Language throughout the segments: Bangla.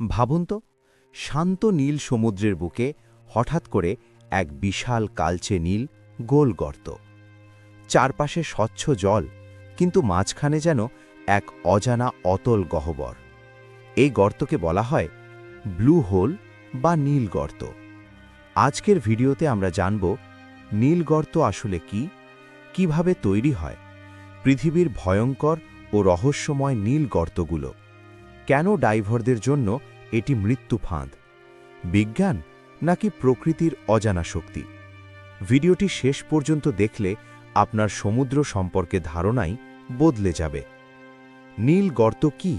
ভাবুন তো, শান্ত নীল সমুদ্রের বুকে হঠাৎ করে এক বিশাল কালচে নীল গোল গর্ত। চারপাশে স্বচ্ছ জল, কিন্তু মাঝখানে যেন এক অজানা অতল গহ্বর। এই গর্তকে বলা হয় ব্লু হোল বা নীল গর্ত। আজকের ভিডিওতে আমরা জানব নীল গর্ত আসলে কি, কীভাবে তৈরি হয়, পৃথিবীর ভয়ঙ্কর ও রহস্যময় নীল গর্তগুলো। কেন ডাইভারদের জন্য এটি মৃত্যু ফাঁদ? বিজ্ঞান নাকি প্রকৃতির অজানা শক্তি? ভিডিওটি শেষ পর্যন্ত দেখলে আপনার সমুদ্র সম্পর্কে ধারণাই বদলে যাবে। নীল গর্ত কি?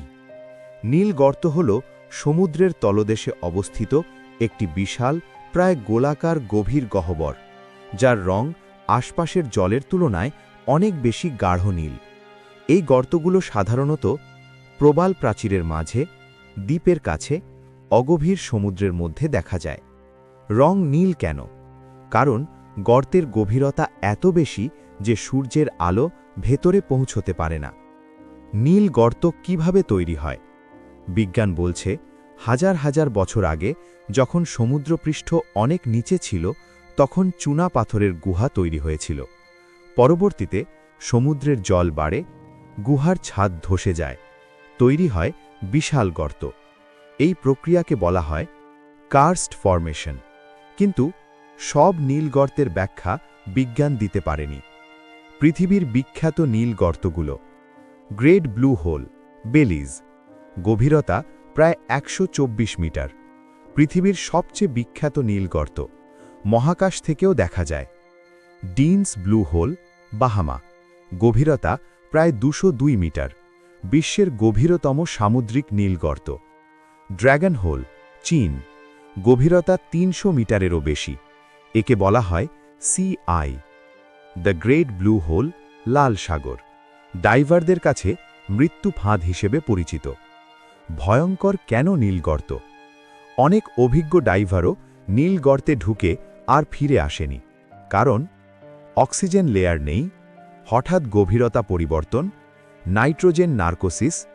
নীল গর্ত হল সমুদ্রের তলদেশে অবস্থিত একটি বিশাল, প্রায় গোলাকার, গভীর গহ্বর, যার রং আশপাশের জলের তুলনায় অনেক বেশি গাঢ় নীল। এই গর্তগুলো সাধারণত প্রবাল প্রাচীরের মাঝে, দ্বীপের কাছে, অগভীর সমুদ্রের মধ্যে দেখা যায়। রং নীল কেন? কারণ গর্তের গভীরতা এত বেশি যে সূর্যের আলো ভেতরে পৌঁছতে পারে না। নীল গর্ত কীভাবে তৈরি হয়? বিজ্ঞান বলছে, হাজার হাজার বছর আগে যখন সমুদ্রপৃষ্ঠ অনেক নিচে ছিল, তখন চুনা পাথরের গুহা তৈরি হয়েছিল। পরবর্তীতে সমুদ্রের জল বাড়ে, গুহার ছাদ ধসে যায়। তৈরি হয় বিশাল গর্ত। এই প্রক্রিয়াকে বলা হয় কার্স্ট ফরমেশন। কিন্তু সব নীল গর্তের ব্যাখ্যা বিজ্ঞান দিতে পারেনি। পৃথিবীর বিখ্যাত নীল গর্তগুলো গ্রেট ব্লু হোল, বেলিজ, গভীরতা প্রায় একশো চব্বিশ মিটার, পৃথিবীর সবচেয়ে বিখ্যাত নীল গর্ত, মহাকাশ থেকেও দেখা যায়। ডিনস ব্লু হোল, বাহামা, গভীরতা প্রায় দুশো মিটার। বিশ্বের গভীরতম সামুদ্রিক নীলগর্ত। ড্র্যাগন হোল চীন। গভীরতা তিনশো মিটারেরও বেশি। একে বলা হয় সি আই দ্য গ্রেট ব্লু হোল, লাল সাগর। ডাইভারদের কাছে মৃত্যু ফাঁদ হিসেবে পরিচিত। ভয়ঙ্কর কেন নীলগর্ত? অনেক অভিজ্ঞ ডাইভারও নীলগর্তে ঢুকে আর ফিরে আসেনি। কারণ অক্সিজেন লেয়ার নেই, হঠাৎ গভীরতা পরিবর্তন নাইট্রোজেন নার্কোসিস,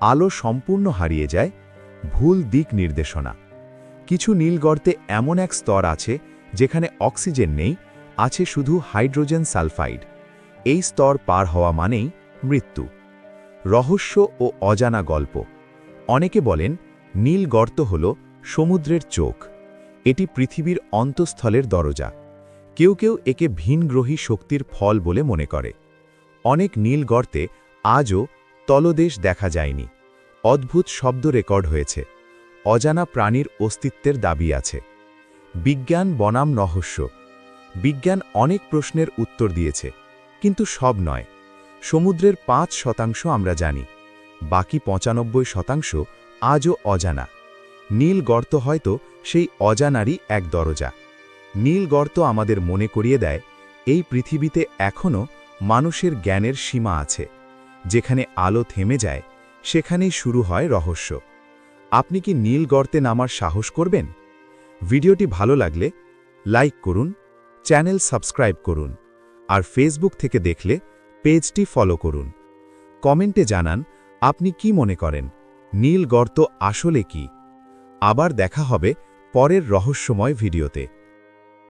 আলো সম্পূর্ণ হারিয়ে যায়, ভুল দিক নির্দেশনা। কিছু নীলগর্তে এমন এক স্তর আছে যেখানে অক্সিজেন নেই, আছে শুধু হাইড্রোজেন সালফাইড। এই স্তর পার হওয়া মানেই মৃত্যু। রহস্য ও অজানা গল্প। অনেকে বলেন নীল গর্ত হল সমুদ্রের চোখ। এটি পৃথিবীর অন্তঃস্থলের দরজা। কেউ কেউ একে ভিনগ্রহী শক্তির ফল বলে মনে করে। অনেক নীল গর্তে আজও তলদেশ দেখা যায়নি। অদ্ভুত শব্দ রেকর্ড হয়েছে। অজানা প্রাণীর অস্তিত্বের দাবি আছে। বিজ্ঞান বনাম রহস্য। বিজ্ঞান অনেক প্রশ্নের উত্তর দিয়েছে, কিন্তু সব নয়। সমুদ্রের পাঁচ শতাংশ আমরা জানি, বাকি পঁচানব্বই শতাংশ আজও অজানা। নীল গর্ত হয়তো সেই অজানারই এক দরজা। নীল গর্ত আমাদের মনে করিয়ে দেয়, এই পৃথিবীতে এখনও মানুষের জ্ঞানের সীমা আছে। যেখানে আলো থেমে যায়, সেখানেই শুরু হয় রহস্য। আপনি কি নীল গর্তে নামার সাহস করবেন? ভিডিওটি ভালো লাগলে লাইক করুন, চ্যানেল সাবস্ক্রাইব করুন, আর ফেসবুক থেকে দেখলে পেজটি ফলো করুন। কমেন্টে জানান, আপনি কি মনে করেন, নীল গর্ত আসলে কি? আবার দেখা হবে পরের রহস্যময় ভিডিওতে।